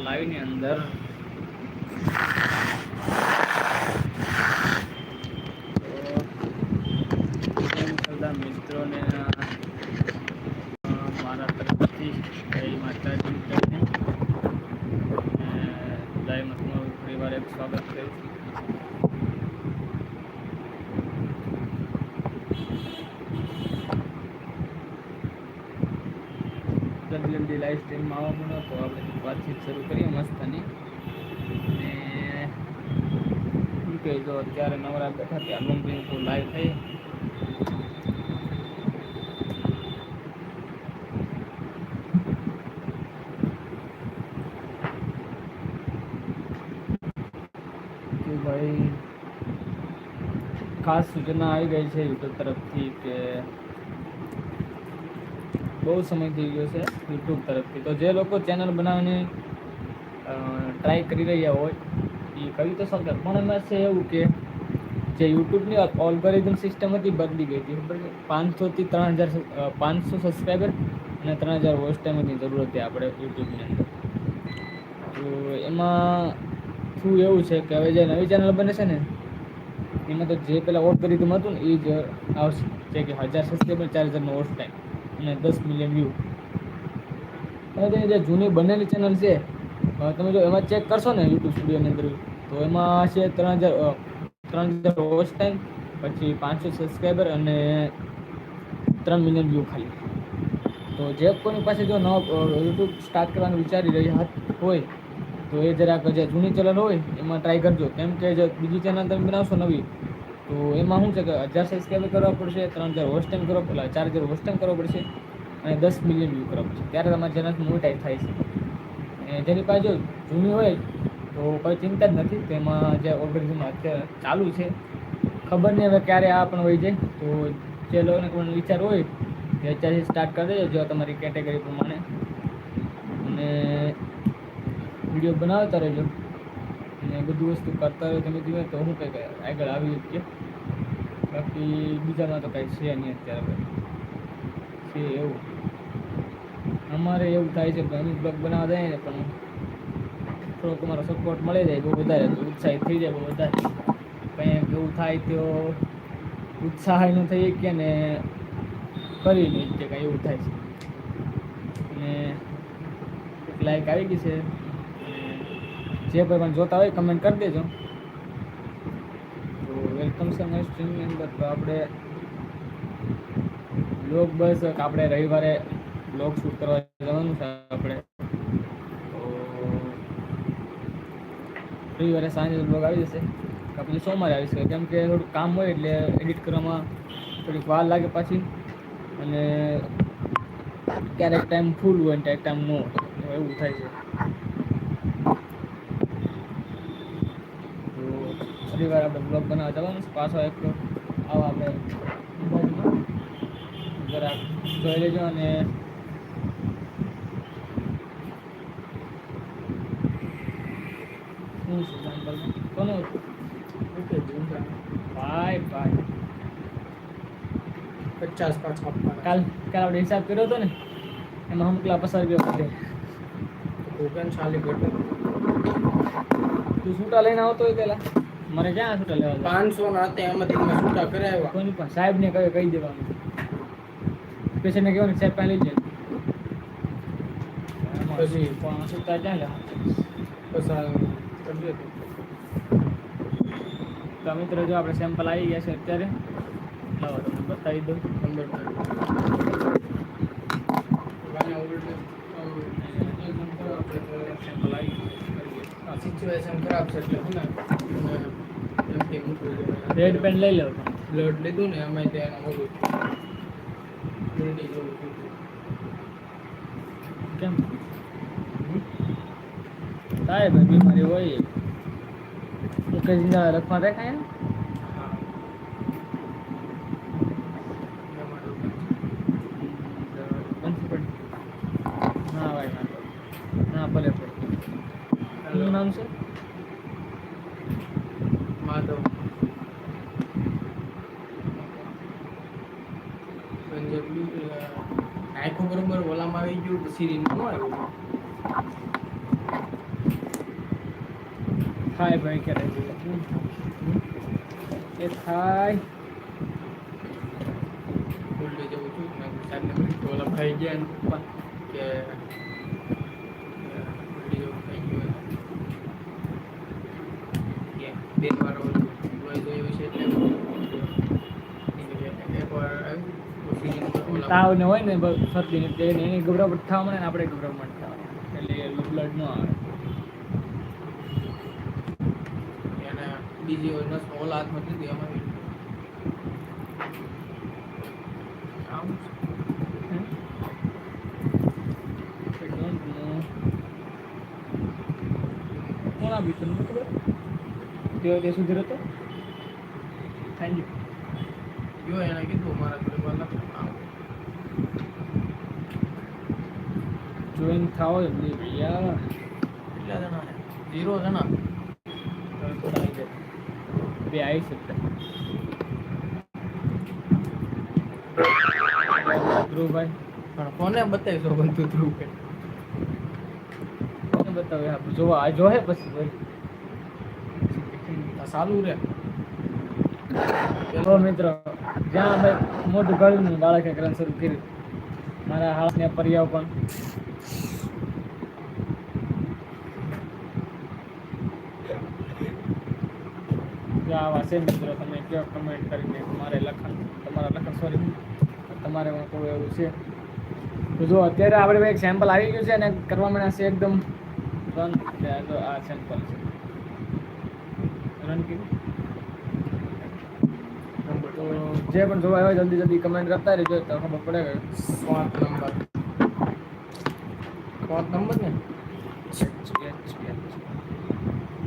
લાઈવની અંદર તો કેમ બધા મિત્રોને અ, મારા તરફથી જય માતાજી કરીને અને લાઈવમાં તમારું ફરીવાર એક સ્વાગત કરું છું જલ્દી જલ્દી લાઈવ સ્ટ્રીમમાં આવવા મળો તો આપણે વાતચીત શરૂ કરીએ મસ્તની. અને શું કહે જો અત્યારે નવરા બેઠા ત્યાં લુંબી ઉપર લાઈવ થઈ. ભાઈ, ખાસ સૂચના આવી ગઈ છે યુટ્યુબ તરફથી કે બહુ સમય થઈ ગયો છે યુટ્યુબ તરફથી. તો જે લોકો ચેનલ બનાવવાની ટ્રાય કરી રહ્યા હોય, એ કરી તો શકે પણ એમાં છે એવું કે જે યુટ્યુબની ઓલ્ગોરિધમ સિસ્ટમ હતી બદલી ગઈ હતી પાંચસોથી ત્રણ હજાર પાંચસો સબસ્ક્રાઈબર અને ત્રણ હજાર વોચ ટાઈમની જરૂર હતી આપણે યુટ્યુબની અંદર. તો એમાં શું એવું છે કે હવે જે નવી ચેનલ બને છે ને, એમાં તો જે પેલા ઓલ્ગોરિધમ હતું ને, એ જ આવશે. જે કે હજાર સબસ્ક્રાઈબર ચાર હજારનો વોચ ટાઈમ અને દસ મિલિયન વ્યૂ હવે જે જૂની બનેલી ચેનલ છે તમે જો એમાં ચેક કરશો ને યુટ્યુબ સ્ટુડિયોની અંદર, તો એમાં છે ત્રણ હજાર ત્રણ હજાર વોચ ટાઈમ પછી પાંચસો સબસ્ક્રાઈબર અને ત્રણ મિલિયન વ્યૂ ખાલી. તો જે કોઈની પાસે જો નવો યુટ્યુબ સ્ટાર્ટ કરવાનું વિચારી રહ્યા હોય, તો એ જરાક જે જૂની ચેનલ હોય, એમાં ટ્રાય કરજો. કેમ કે જે બીજી ચેનલ તમે બનાવશો નવી, તો એમાં શું છે કે હજાર સબસ્ક્રાઈબર કરવા પડશે, ત્રણ હજાર વોચ ટાઈમ કરવો પેલા ચાર હજાર વોચ ટાઈમ કરવો પડશે, અને દસ મિલિયન વ્યૂ કરવા પડશે. ત્યારે તમારી ચેનલ મોનિટાઈઝ થાય છે. અને જેની પાસે જો જૂની હોય તો કોઈ ચિંતા જ નથી. તેમાં જે ઓર્ગેનિઝમ અત્યારે ચાલુ છે, ખબર નહીં હવે ક્યારે આ પણ હોય જાય. તો જે લોકોને કોઈ વિચાર હોય તે અત્યારથી સ્ટાર્ટ કરી દેજો જો તમારી કેટેગરી પ્રમાણે. અને વીડિયો બનાવતા રહેજો. અને બધું વસ્તુ કરતા રહ્યો તમે ધીમે તો હું કંઈક આગળ આવી શકીએ બાકી બીજામાં તો કાંઈ છે નહીં અત્યારે. છે એવું. અમારે એવું થાય છે કે અમે બ્લોગ બનાવવા જાય ને, પણ થોડોક અમારો સપોર્ટ મળી જાય, બહુ વધારે ઉત્સાહિત થઈ જાય, બહુ વધારે. કંઈક એવું થાય તો ઉત્સાહ ન થઈ શકીએ ને કરી નહીં કે કાંઈ એવું થાય છે. અને એક લાઈક આવી ગઈ છે. જે કોઈ પણ જોતા હોય કમેન્ટ કરી દેજો. તો વેલકમ છે મારી સ્ટ્રીમની અંદર. તો આપણે લોક બસ, આપણે રવિવારે બ્લોગ શૂટ કરવા જવાનું છે આપણે. રવિવારે સાંજે બ્લોગ આવી જશે. કે પછી સોમવારે આવી શકે. કેમ કે થોડું કામ હોય એટલે એડિટ કરવામાં થોડીક વાર લાગે પાછી. અને ક્યારેક ટાઈમ ફૂલ હોય ને ક્યારેક ટાઈમ નો એવું થાય છે. રવિવારે આપણે બ્લોગ બનાવવા જવાનું છે. પાછો એક આવા આપણે જરાક જોઈ લેજો અને છે? જંગલમાં કોનું હતું બાય ભાઈ પચાસ આપવાના. કાલ કાલ આપણે હિસાબ કર્યો હતો ને એમાં હમકલા પસાર ગયો બધે ઓગણચાલીસ ઘટે તું છૂટા લઈને આવતો હોય પેલા. મને ક્યાં છૂટા લેવા? પાંચસો ના એમાંથી મેં છૂટા કરાવ્યા. કોની પણ સાહેબને કહ્યું કહી દેવાનું. પેશન્ટને કહેવાનું સાહેબ પાસે લઈ પછી? પણ છૂટા ક્યાં લેવા? પસાર કરી દે તો મિત્રો જો આપણે સેમ્પલ આવી ગયા છે અત્યારે લાવો તમને બતાવી દઉં. પંદર સેમ્પલ આવી સિચ્યુએશન ખરાબ છે એટલે હું ને રેડ પેન લઈ લો. બ્લડ લીધું ને અમે ત્યાં ઓલું હતું. કેમ? થાય ભાઈ બીમારી હોય. એક જ રખમાં દેખાય ના ભાઈ ના ભલે ભલે. નામ છે? માધવ. આખું બરોબર ઓલામાં આવી ગયું પછી ન આવ્યું. થાય ભાઈ ક્યારે એ થાય ગોલ્ડી જેવું છું સાહેબને કહ્યું તો ગયા કે બે વાર છે તાવ ને હોય ને શરદી ને એની ગભરાવટ થવા મળે ને આપણે ગભરાવટ થવા. એટલે બ્લડ ન આવે એને બીજી યોજના નસ ઓલા હાથમાં દીધી અમારી. આ બીતું નથી ખબર? તે તે સુધી રહેતો? Thank you. જો એને કીધું મારા જોડે વાલા જોઈન થાવ જ નહીં ભૈયા કેટલા જણા છે? ઝીરો જણા બે આવી ધ્રુવભાઈ. પણ કોને બતાવીશો બનતું ધ્રુવ કોને બતાવે? આપણે જોવા આ જોહે પછી ભાઈ સારું રે. તો મિત્ર જ્યાં અમે મોટું ઘરનું બાળકે ગ્રંથ શરૂ કર્યું. મારા હાળને પર્યાવ પણ જો આવા છે મિત્રો તમે કયો કમેન્ટ કરીને તમારે લખન તમારા લખન સોરી તમારે પણ કોઈ એવું છે. તો જો અત્યારે આપણે એક સેમ્પલ આવી ગયું છે અને કરવા માંડ્યા છે એકદમ રન જો આ સેમ્પલ છે. રન કીધું? જે પણ જોવા હોય જલ્દી જલ્દી કમેન્ટ કરતા રહેજો તો ખબર પડે કે સ્વાત નંબર સ્વાત નંબર ને?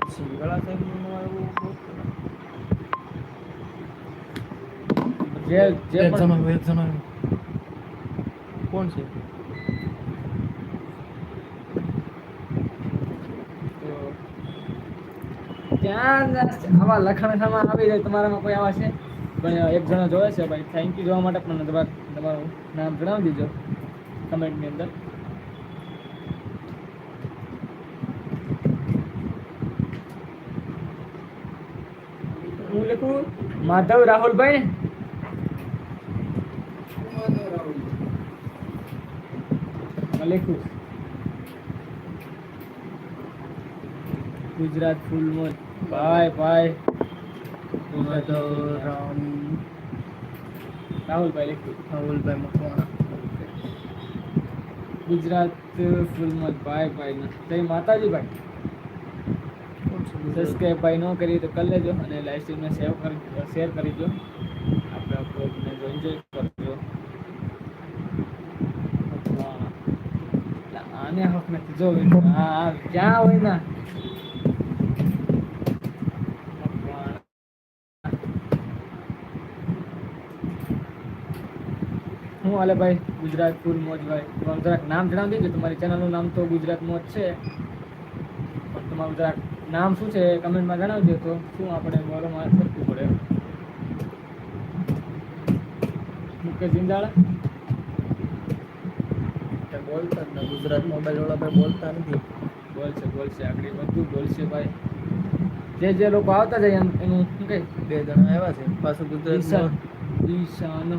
સિંગળા સાહેબનું આવ્યું જે જે કોણ છે? ત્યાં આવા લખણખામાં આવી જાય તમારામાં કોઈ આવા છે? પણ એક જણો જોવે છે ભાઈ થેન્ક યુ જોવા માટે પણ તમારે તમારું નામ જણાવી દીજો કમેન્ટની અંદર. હું લખું? માધવ રાહુલભાઈ? ને આ ગુજરાત ફૂલ મોજ ભાઈ ભાઈ રામ. રાહુલભાઈ લખ્યું. રાહુલભાઈ મકવાણા. ગુજરાત ફૂલ મોજ ભાઈ ભાઈ જય માતાજી ભાઈ. સબસ્ક્રાઈબ ભાઈ ન કરી તો કરી લેજો અને લાઈવ સ્ટ્રીમને સેવ કરી શેર કરી દો આપણે બ્લોગને જો એન્જોય કરજો વાહ. એટલે આને હક નથી જો ક્યાં હોય ના? હું હાલે ભાઈ, ગુજરાત ફૂલ મોજ ભાઈ. તમારું જરાક નામ જણાવી દેજો તમારી ચેનલનું નામ તો ગુજરાત મોજ છે. પણ તમારું જરાક નામ શું છે કમેન્ટમાં જણાવજો તો શું આપણે બોલવામાં સરખું પડે મુકેશ જિંદાળા બોલતા જ ને ગુજરાત મોબાઈલ વાળા ભાઈ બોલતા નથી. બોલશે બોલશે આગળ બધું બોલશે ભાઈ. જે જે લોકો આવતા જાય એનું શું કહે? બે જણા આવ્યા છે પાછું ગુજરાત ઈશાન.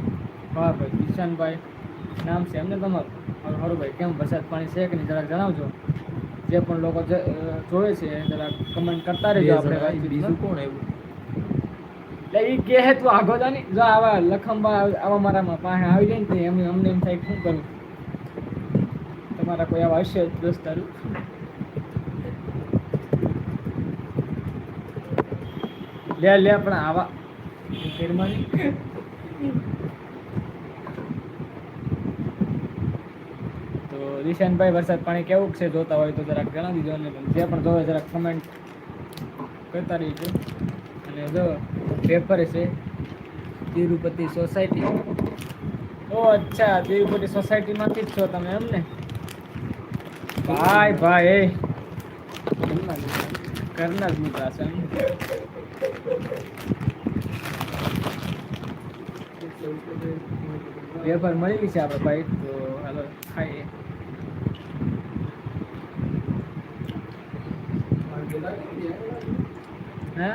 હા ભાઈ દિશાનભાઈ નામ છે એમને તમારું? સારું ભાઈ કેમ વરસાદ પાણી છે કે નહીં જરાક જણાવજો. જે પણ લોકો જોવે છે એ જરાક કમેન્ટ કરતા રહેજો આપણે બીજું કોણ એવું એટલે ઈ કહે તું આગો જો આવા લખમબા આવા મારામાં પાસે આવી જાય ને તો એમને અમને એમ થાય શું કરું? તમારા કોઈ આવા હશે દોસ્તારું? લે લે પણ આવા. ફેરમાની તો દિશાનભાઈ વરસાદ પાણી કેવું છે જોતા હોય તો જરાક જણાવી દીધો અને જે પણ જોવે જરાક કમેન્ટ કરતા રહીજો. અને જો પેપર છે, તિરુપતિ સોસાયટી ઓ અચ્છા, તિરુપતિ સોસાયટીમાંથી જ છો તમે એમ ને? ભાઈ ભાઈ, એ. કરના જ મિત્ર છે. એમ મળી ગઈ છે આપણે ભાઈ, તો હાલો ખાઈએ. હે?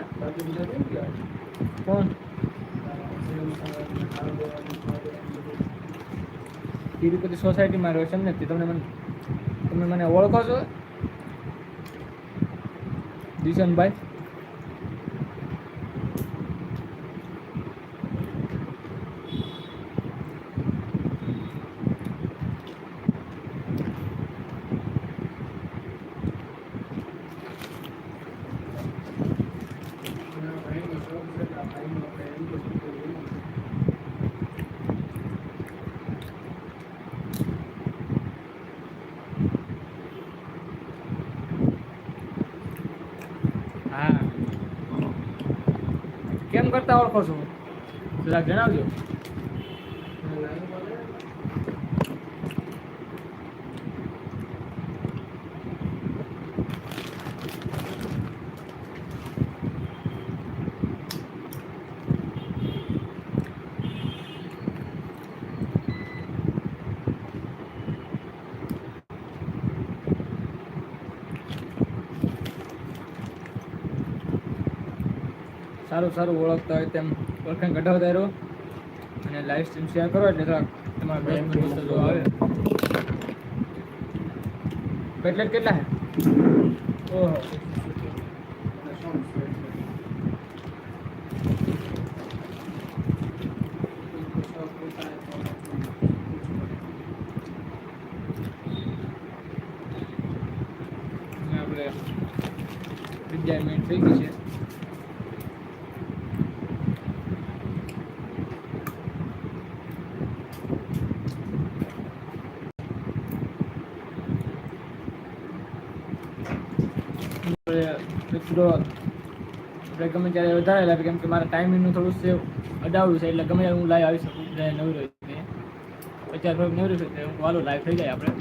કોણ? તિરુપતિ સોસાયટીમાં રહ્યો છે એમ ને તમને મને તમે મને ઓળખો છો? દિશનભાઈ એના ભાઈનો શોખ છે કે આ ભાઈનો આપણે એમ તો શું કરીએ? હા કેમ કરતા ઓળખો છો. જણાવજો અને લાઈનમાં લે. સારું સારું ઓળખતા હોય તેમ ઓળખાણ ઘટાડતા રહો. અને લાઈવ સ્ટ્રીમ શેર કરો એટલે થોડાક તમારા દોસ્તો જો આવે. કેટલા કેટલા હે ઓહો. આપણે અગિયાર મિનિટ થઈ ગઈ છે આપણે મિત્રો ગમે ત્યારે વધારે લાગે, કેમ કે મારા ટાઈમિંગનું થોડું સેવ અડાવડું છે, એટલે ગમે ત્યારે હું લાઈવ આવી શકું, જ્યારે નવરો અત્યારે થોડુંક નવરું છે હું વાલો લાઈવ થઈ જાય આપણે.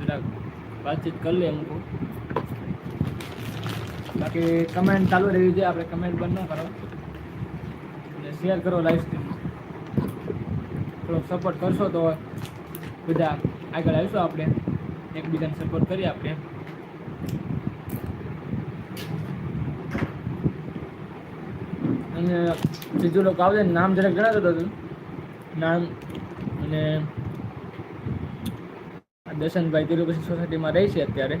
જરાક વાતચીત કરી લઈએ અમુક. બાકી કમેન્ટ ચાલુ રહેવી જોઈએ, આપણે કમેન્ટ બંધ ન કરો. અને શેર કરો લાઈવ સ્ટ્રીમ થોડોક સપોર્ટ કરશો તો બધા આગળ આવીશું આપણે. એકબીજાને સપોર્ટ કરીએ આપણે. અને બીજું લોકો આવે છે, નામ જરાક જણાવતો હતો નામ અને દર્શનભાઈ તિરુપતિ સોસાયટીમાં રહી છે અત્યારે.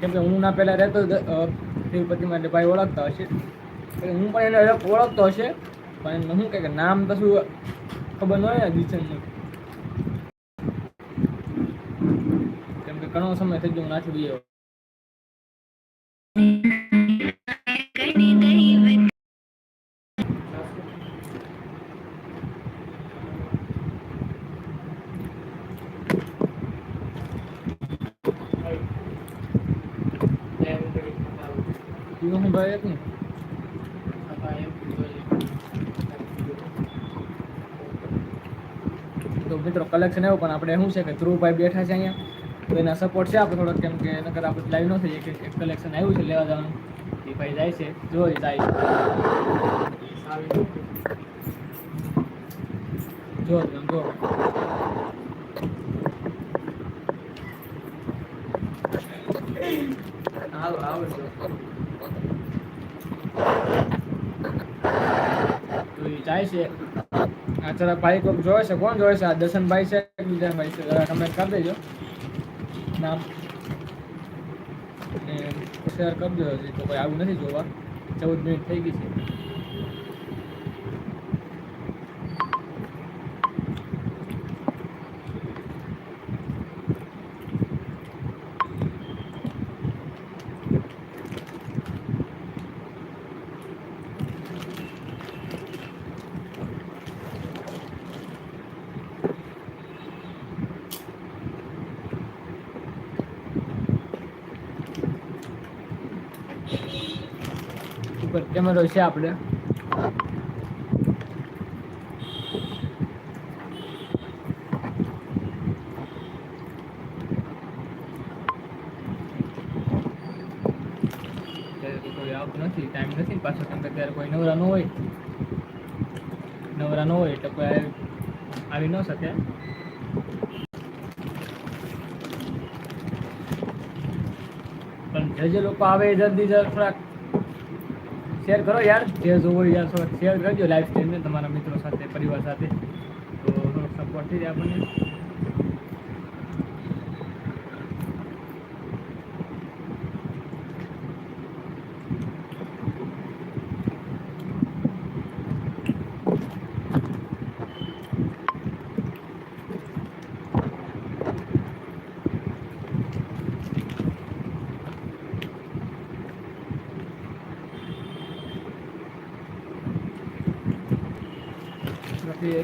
કેમ કે હું ના પહેલાં રહેતો તિરુપતિ માટે ભાઈ ઓળખતા હશે. એટલે હું પણ એને ઓળખતો હશે પણ હું કે નામ તો શું ખબર ન હોય દિશનનું કેમ કે ઘણો સમય થઈ ગયો હું નાથી ગયો તું હું ભાઈ એક ને અથવા એમ જોઈએ. તો મિત્રો કલેક્શન એવું પણ આપણે શું છે કે ધ્રુવભાઈ બેઠા છે અહીંયા. તો એના સપોર્ટ છે આપણે થોડોક, કેમ કે નકર આપણે લાઈવ ન થઈ એક એક કલેક્શન આવ્યું છે લેવા જવાનું. એ ભાઈ જાય છે. જોઈ જાય સારી જો તમે જો. હાલો આવડજો તો એ જાય છે. આ જરા ભાઈ કોઈક જોવે છે? કોણ જોવે છે? આ દર્શનભાઈ છે ભાઈ છે? જરા કમેન્ટ કરી દેજો. નામ. શેર તો કોઈ આવું નથી જોવા. ચૌદ મિનિટ થઈ ગઈ છે. ઉપર રહેશે આપણે. ટાઈમ નથી પાછો, કેમ ત્યારે કોઈ નવરા હોય. નવરા હોય એટલે કોઈ આવી- ન શકે. પણ જે જે લોકો આવે જલ્દી થોડાક શેર કરો યાર. જે જોવો યાર શેર કરજો લાઈફ સ્ટાઈલને તમારા મિત્રો સાથે, પરિવાર સાથે. તો સપોર્ટ થઈ જાય આપણને.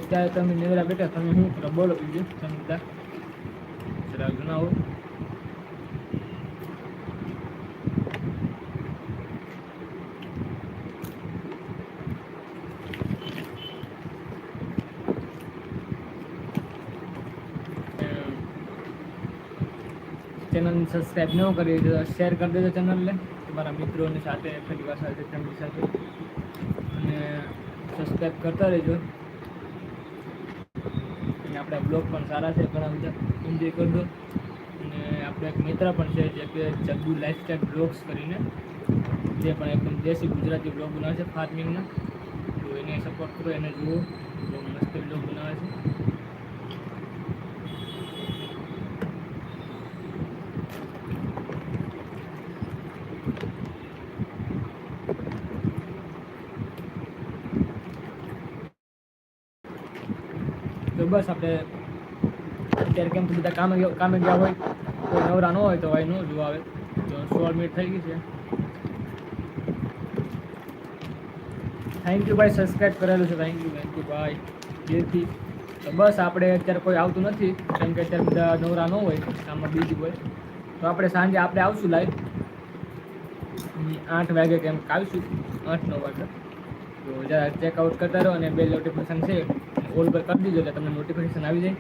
અત્યારે તમે નિવેરા બેઠા તમે શું કરો બોલો બીજું બધા જરા જણાવો. ચેનલ સબસ્ક્રાઈબ ન કરી તો શેર કરી દેજો ચેનલને. તમારા મિત્રોની સાથે, પરિવાર સાથે ફેમિલી સાથે. અને સબસ્ક્રાઈબ કરતા રહેજો. આપણા બ્લોગ પણ સારા છે, ઘણા બધા એન્જોય કરજો. અને આપણો એક મિત્ર પણ છે, જે કે જગ્ગુ લાઈફસ્ટાઈલ બ્લોગ્સ કરીને જે પણ એકદમ દેશી ગુજરાતી બ્લોગ બનાવે છે ફાર્મિંગના તો એને સપોર્ટ કરો, એને જુઓ. બહુ મસ્ત બ્લોગ બનાવે છે તો બસ આપણે અત્યારે કેમ કે બધા કામે કામે ગયા હોય, કોઈ નવરા ન હોય તો ભાઈ ન જોવા આવે. તો સોળ મિનિટ થઈ ગઈ છે. થેન્ક યુ ભાઈ સબસ્ક્રાઈબ કરેલું છે. થેન્ક યુ થેન્ક યુ ભાઈ. દિલથી તો બસ આપણે અત્યારે કોઈ આવતું નથી, કેમ કે અત્યારે બધા નવરા ન હોય, કામમાં બીજી હોય. તો આપણે સાંજે આપણે આવશું લાઈવ આઠ વાગે કેમ આવીશું. આઠ, નવ વાગે તો જરા ચેકઆઉટ કરતા રહો અને બે નોટિફિકેશન છે. ઓલ પર કરી દીધો એટલે તમને નોટિફિકેશન આવી જાય.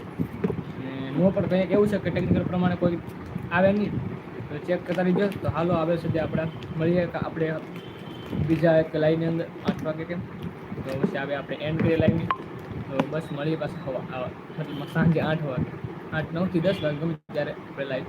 અને નો પણ કંઈક એવું છે કે ટેકનિકલ પ્રમાણે કોઈ આવે નહીં, તો ચેક કરતા રહીજો. તો હાલો, આવે સુધી આપણે, મળીએ આપણે બીજા એક લાઈનની અંદર આઠ વાગે કેમ? તો પછી આવે આપણે એન્ડ કરીએ લાઈનની. તો બસ મળીએ પાછા હવા મતલબ સાંજે આઠ વાગે, આઠ નવથી દસ વાગે ગમે ત્યારે આપણે લાઈવ